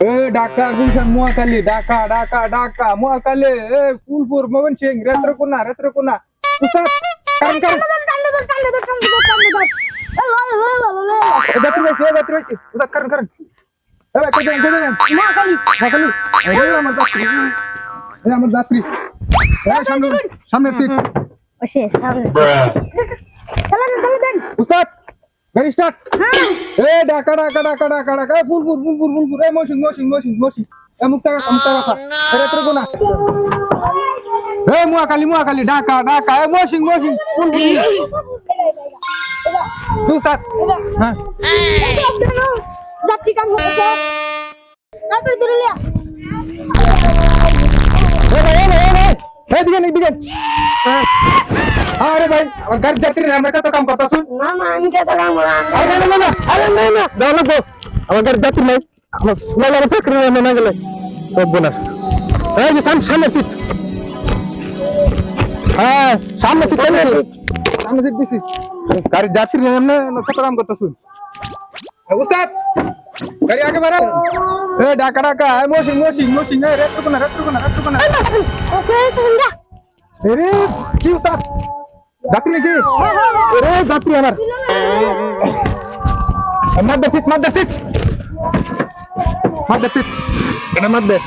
এ ঢাকা গুলশান মোয়াকালি ঢাকা ঢাকা ঢাকা মোয়াকালি এ ফুলপুর মোহন সিং রেত্রকোনা রেত্রকোনা উস্তাদ এই সামনে সামনের seat গাড়ি স্টার্ট এ ঢাকা ঢাকা ঢাকা ঢাকা ঢাকা এ ফুলপুর ফুলপুর ফুলপুর এ মৌসিং মৌসিং মৌসিং মৌসিং এ মুক্তা কথা মুক্তা কথা এ রেত্রকোনা এ মোয়াকালি মোয়াকালি ঢাকা ঢাকা এ মৌসিং মৌসিং ফুলপুর উস্তাদ হ্যাঁ যাত্রী কাম হচ্ছে তাড়াতাড়ি ধরে লিয়া এ ভাই এ ভাই এ ভাই এই দিকে দিকে আরে ভাই আমার গাড়ি যাত্রী না আমরা কত কাম করতেছ না না আমি কে তো কাম আরে না না না আরে না না দাও না দাও আমার গাড়ি যাত্রী নাই আমার না না চাকরি না গেলে না এই যে সামনে সিট হ্যাঁ সামনে সিট সামনে সিট দিছি গাড়ি যাত্রী এমনি কত কাম উস্তাদ গাড়ি আগে ডাকা ডাকা এ কি যাত্রী নাকি আরে যাত্রী আমার মাদ্দা সিট মাদ্দা সিট মাদ্দা সিট এটা মাদ্দা